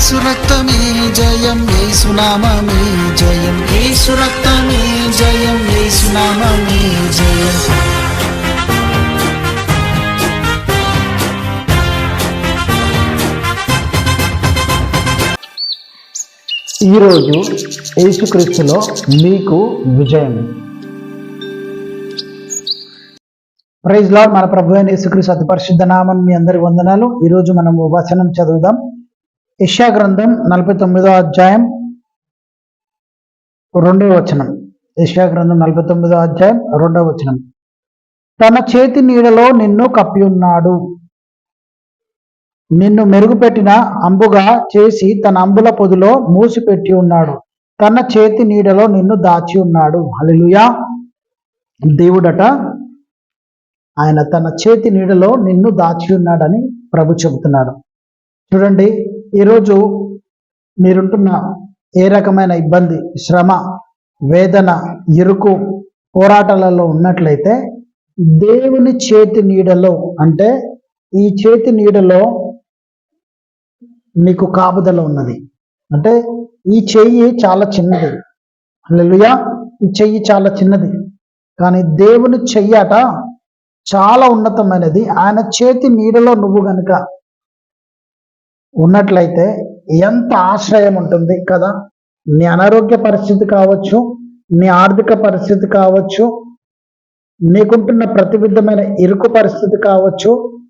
యేసు రక్తమే జయం యేసు నామమే జయం. యేసు రక్తమే జయం యేసు నామమే జయం. ఈరోజు యేసుక్రీస్తులో మీకు విజయం. ప్రైజ్ లాడ్ మన ప్రభు అయిన యేసుక్రీస్తు అతి పరిశుద్ధ నామం మీ అందరి వందనాలు. ఈరోజు మనము వచనం చదువుదాం. యెషయా గ్రంథం నలభై తొమ్మిదో అధ్యాయం రెండవ వచనం. యెషయా గ్రంథం నలభై తొమ్మిదో అధ్యాయం రెండవ వచనం. తన చేతి నీడలో నిన్ను కప్పి ఉన్నాడు. నిన్ను మెరుగుపెట్టిన అంబుగా చేసి తన అంబుల పొదిలో మూసిపెట్టి ఉన్నాడు. తన చేతి నీడలో నిన్ను దాచి ఉన్నాడు. అలలుయా దేవుడట ఆయన తన చేతి నీడలో నిన్ను దాచి ఉన్నాడని ప్రభు చెబుతున్నాడు. చూడండి ఈరోజు మీరుంటున్న ఏ రకమైన ఇబ్బంది శ్రమ వేదన ఇరుకు పోరాటాలలో ఉన్నట్లయితే దేవుని చేతి నీడలో అంటే ఈ చేతి నీడలో నీకు కాపుదల ఉన్నది. అంటే ఈ చెయ్యి చాలా చిన్నది. హల్లెలూయా! ఈ చెయ్యి చాలా చిన్నది. కానీ దేవుని చెయ్యట చాలా ఉన్నతమైనది. ఆయన చేతి నీడలో నువ్వు గనుక ఉన్నట్లయితే ఎంత ఆశ్రయం ఉంటుంది కదా? నీ అనారోగ్య పరిస్థితి కావచ్చు నీ ఆర్థిక పరిస్థితి కావచ్చు నీకుంటున్న ప్రతి విధమైన ఇరుకు పరిస్థితి కావచ్చు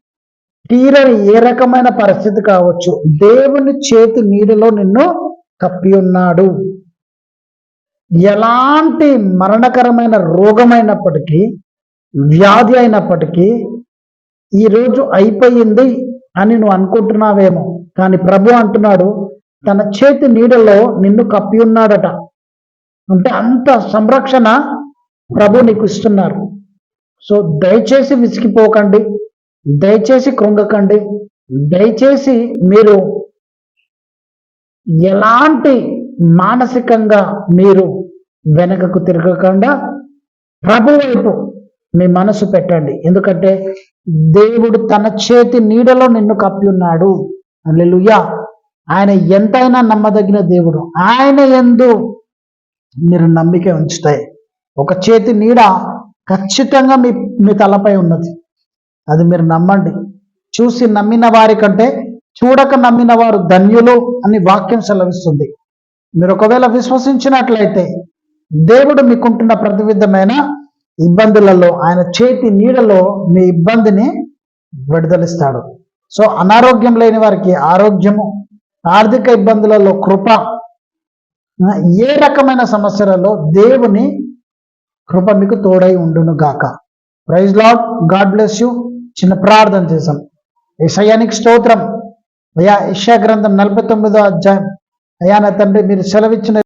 తీరని ఏ రకమైన పరిస్థితి కావచ్చు దేవుని చేతి నీడలో నిన్ను కప్పి ఉన్నాడు. ఎలాంటి మరణకరమైన రోగమైనప్పటికీ వ్యాధి అయినప్పటికీ ఈరోజు అయిపోయింది అని నువ్వు అనుకుంటున్నావేమో. కానీ ప్రభు అంటున్నాడు తన చేతి నీడలో నిన్ను కప్పి ఉన్నాడట. అంటే అంత సంరక్షణ ప్రభు నీకు ఇస్తున్నారు. సో దయచేసి విసిగిపోకండి దయచేసి కృంగకండి దయచేసి మీరు ఎలాంటి మానసికంగా మీరు వెనకకు తిరగకుండా ప్రభు వైపు మీ మనసు పెట్టండి. ఎందుకంటే దేవుడు తన చేతి నీడలో నిన్ను కప్పి ఉన్నాడు. అల్లెలుయ్యా ఆయన ఎంతైనా నమ్మదగిన దేవుడు. ఆయన ఎందు మీరు నమ్మిక ఉంచుతాయి. ఒక చేతి నీడ ఖచ్చితంగా మీ మీ తలపై ఉన్నది. అది మీరు నమ్మండి. చూసి నమ్మిన వారి కంటే చూడక నమ్మిన వారు ధన్యులు అని వాక్యం సెలవిస్తుంది. మీరు ఒకవేళ విశ్వసించినట్లయితే దేవుడు మీకుంటున్న ప్రతి విధమైన ఇబ్బందులలో ఆయన చేతి నీడలో మీ ఇబ్బందిని విడుదలిస్తాడు. సో అనారోగ్యం లేని వారికి ఆరోగ్యము ఆర్థిక ఇబ్బందులలో కృప ఏ రకమైన సమస్యలలో దేవుని కృప మీకు తోడై ఉండును గాక praise lord God bless you చిన్న ప్రార్థన చేశాం. ఏసయానికి స్తోత్రం. అయ్యా యెషయా గ్రంథం నలభై తొమ్మిదో అధ్యాయం. అయ్యా నా తండ్రి మీరు సెలవిచ్చిన